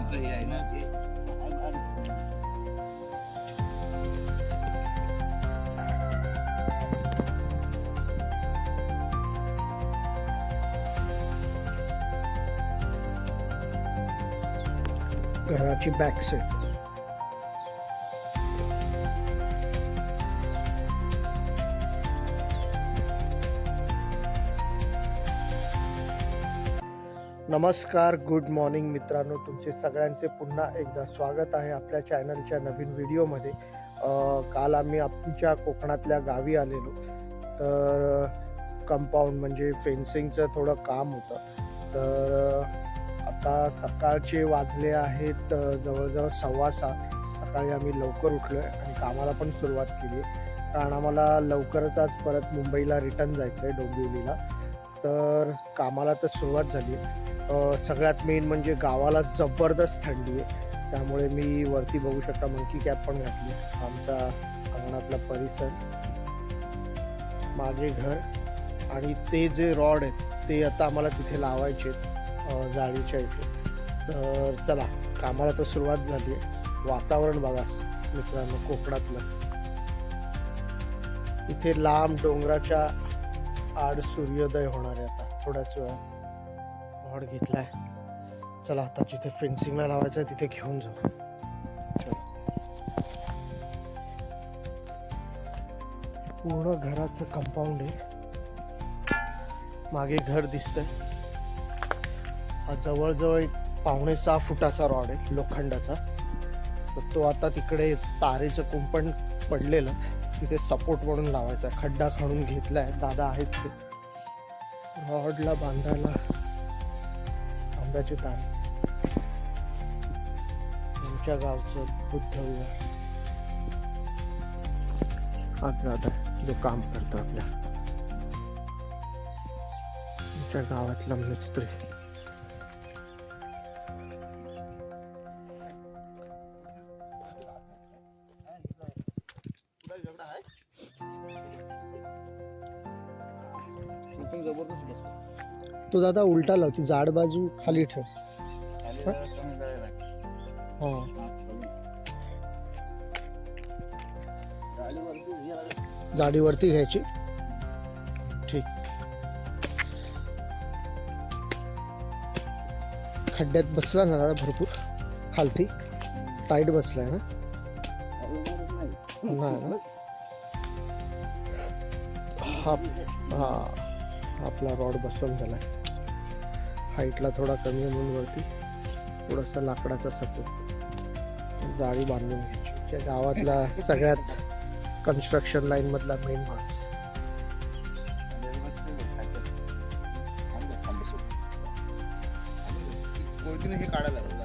बाहेरचं हे आहे ना ते घराची बॅक साईड नमस्कार गुड मॉर्निंग मित्रांनो. तुमचे सगळ्यांचे पुन्हा एकदा स्वागत आहे आपल्या चॅनलच्या नवीन व्हिडिओमध्ये काल आम्ही आमच्या कोकणातल्या गावी आलेलो. तर कंपाऊंड म्हणजे फेन्सिंगचं थोडं काम होतं. तर आता सकाळचे वाजले आहेत जवळजवळ सव्वा सहा. सकाळी आम्ही लवकर उठलो आहे आणि कामाला पण सुरुवात केली आहे. कारण आम्हाला लवकरच आज परत मुंबईला रिटर्न जायचं आहे डोंबिवलीला. तर कामाला तर सुरुवात झाली आहे. सगळ्यात मेन म्हणजे गावाला जबरदस्त थंडी आहे. त्यामुळे मी वरती बघू शकता मंकी कॅप पण घातली. आमचा अंगणातला परिसर. माझे घर आणि ते जे रॉड आहेत ते आता आम्हाला तिथे लावायचे जाळीच्या इथे. तर चला कामाला तर सुरुवात झाली आहे. वातावरण बघा मित्रांनो कोकणातलं. इथे लांब डोंगराच्या आड सूर्योदय होणार आहे आता थोड्याच वेळात. रॉड घेतलाय. चला आता जिथे फेन्सिंगला लावायचं आहे तिथे घेऊन जाऊ. पूर्ण घराचं कंपाऊंड आहे. मागे घर दिसतंय. हा जवळजवळ एक पावणे सहा फुटाचा रॉड आहे लोखंडाचा. तर तो आता तिकडे तारेचं कुंपण पडलेलं तिथे सपोर्ट म्हणून लावायचा. खड्डा खणून घेतलाय. दादा आहेत ते. रॉडला बांधायला आंब्याचे आमच्या गावचं बुद्ध आज दादा जो काम करतो आपल्या. आमच्या गावातला मिस्त्री. तो दादा उलटा लावती जाड बाजू खाली ठेव. हा. जाडीवरती घ्यायची. ठीक. खड्ड्यात बसला ना दादा भरपूर. खालती. टाईट बसलाय ना? नाही. हा हा. आपला रॉड बसवून झालाय. हाईटला थोडा कमी आहे म्हणून वरती थोडासा लाकडाचा सपोर्ट. जाळी बांधून घ्यायची. त्या गावातला सगळ्यात कन्स्ट्रक्शन लाईन मधला मेन माणूस. हे काढायला लागलं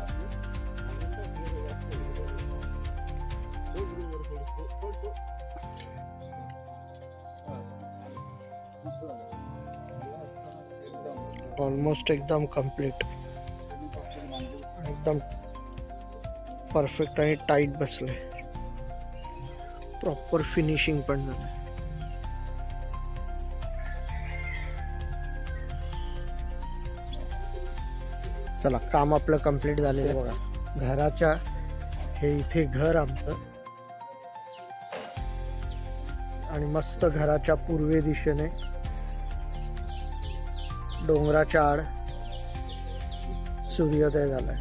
ऑलमोस्ट एकदम कंप्लीट एकदम परफेक्ट आणि टाईट बसले. प्रॉपर फिनिशिंग पण झालं. चला काम आपलं कंप्लीट झालेलं बघा. घराच्या हे इथे घर आमचं. आणि मस्त घराच्या पूर्वे दिशेने डोंगराच्या आड सूर्योदय झालाय.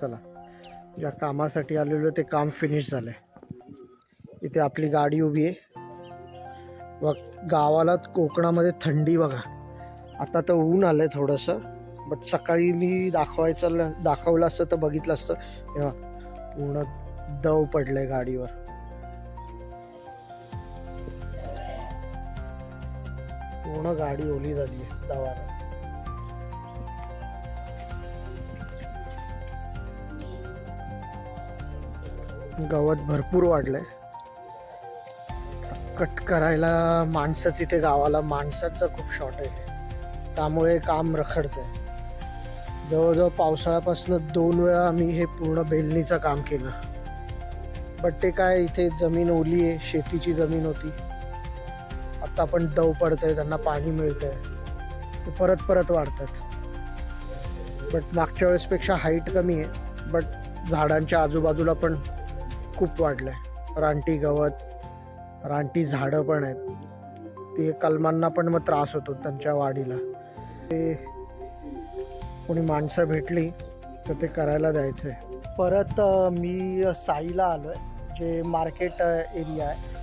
चला ज्या कामासाठी आलेलो ते काम फिनिश झालंय. इथे आपली गाडी उभी आहे. व गावाला कोकणामध्ये थंडी बघा. आता तर ऊन आलंय थोडंसं. बट सकाळी मी दाखवायचं दाखवलं असतं तर बघितलं असतं. पूर्ण दव पडलंय गाडीवर. पूर्ण गाडी ओली झाली आहे दवाने. गवत भरपूर वाढलंय. कट करायला माणसंच इथे गावाला माणसाचं खूप शॉर्ट आहे. त्यामुळे काम रखडतंय. जवळजवळ पावसाळ्यापासून दोन वेळा आम्ही हे पूर्ण बेलणीचं काम केलं. बट ते काय इथे जमीन ओली आहे शेतीची जमीन होती. आत्ता पण दव पडतंय त्यांना पाणी मिळतंय. ते परत परत वाढतात. बट मागच्या वेळेसपेक्षा हाईट कमी आहे. बट झाडांच्या आजूबाजूला पण खूप वाढलं आहे रानटी गवत रानटी झाडं पण आहेत. ते कलमांना पण मग त्रास होतो त्यांच्या वाढीला. ते कोणी माणसं भेटली तर ते करायला द्यायचं. आहे परत मी साईला आलो आहे जे मार्केट एरिया आहे.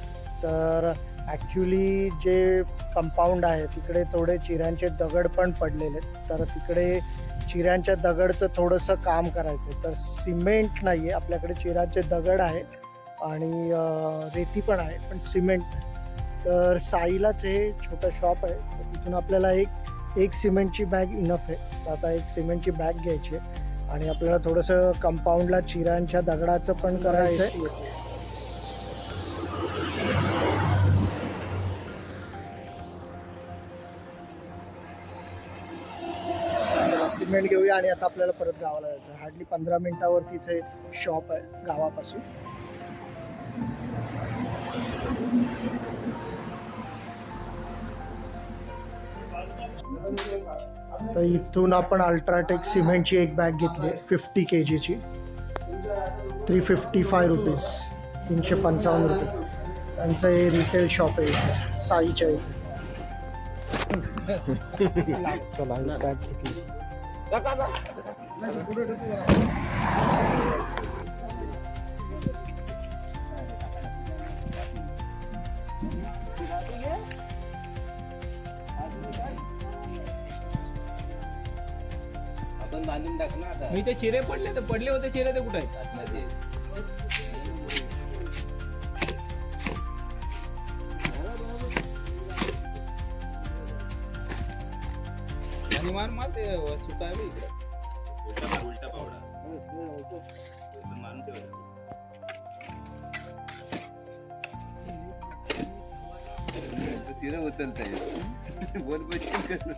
तर ॲक्च्युली जे कंपाऊंड आहे तिकडे थोडे चिऱ्यांचे दगड पण पडलेले आहेत. तर तिकडे चिऱ्यांच्या दगडचं थोडंसं काम करायचं आहे. तर सिमेंट नाही आहे आपल्याकडे चिऱ्यांचे दगड आहेत आणि रेती पण आहे पण सिमेंट. तर साईलाच हे छोटं शॉप आहे. तिथून आपल्याला एक एक सिमेंटची बॅग इनफ आहे. तर आता एक सिमेंटची बॅग घ्यायची आहे आणि आपल्याला थोडंसं कंपाऊंडला चिऱ्यांच्या दगडाचं पण करायचं आहे सिमेंट घेऊया आणि आता आपल्याला परत गावाला जायचं हार्डली पंधरा मिनिटावरतीच हे शॉप आहे गावापासून. तर इथून आपण अल्ट्राटेक सिमेंटची एक बॅग घेतली फिफ्टी के जीची थ्री फिफ्टी फाय रुपीज तीनशे पंचावन्न रुपये. त्यांचं हे रिटेल शॉप आहे इथे, साईच्या इथे. चला बॅग घेतली. टाक ना आता. मी ते चिरे पडले तर पडले होते चिरे ते कुठे? आहेत आतमध्ये. आणि मार मार ते बघ इकडे. उलटा पावडा. मारून ठेवला तिला उचलता येईल बोल बच्चन करत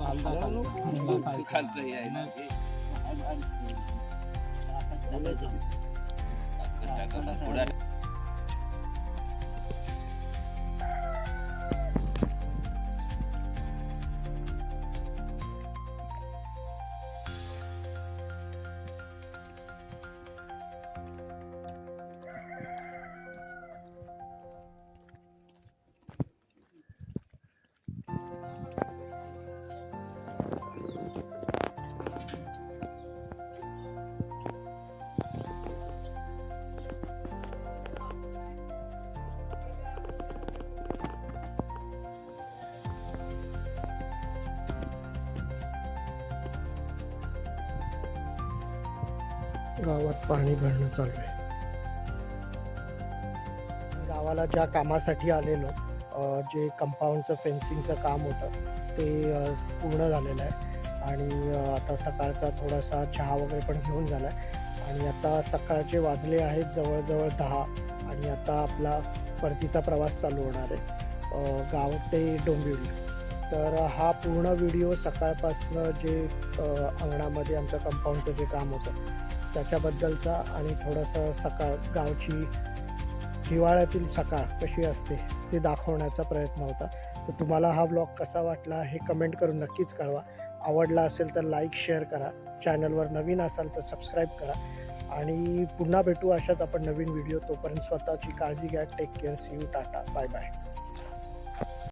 તો હલકા હલકા થઈ જાય ને ઘોડા गावात पाणी भरणं चालू आहे. गावाला ज्या कामासाठी आलेलो जे कंपाऊंडचं फेन्सिंगचं काम होतं ते पूर्ण झालेलं आहे. आणि आता सकाळचा थोडासा चहा वगैरे पण घेऊन झाला आहे आणि आता सकाळचे वाजले आहेत जवळजवळ दहा आणि आता आपला परतीचा प्रवास चालू होणार आहे. गाव ते डोंबिवली. तर हा पूर्ण व्हिडिओ सकाळपासनं जे अंगणामध्ये आमचं कंपाऊंडचं जे काम होतं त्याच्याबद्दलचा आणि थोडंसं सकाळ गावची हिवाळ्यातील सकाळ कशी असते ते दाखवण्याचा प्रयत्न होता. तर तुम्हाला हा ब्लॉग कसा वाटला हे कमेंट करून नक्कीच कळवा. आवडला असेल तर लाईक शेअर करा. चॅनलवर नवीन असाल तर सबस्क्राईब करा. आणि पुन्हा भेटू अशाच आपण नवीन व्हिडिओ तोपर्यंत स्वतःची काळजी घ्या. Take care see you tata bye bye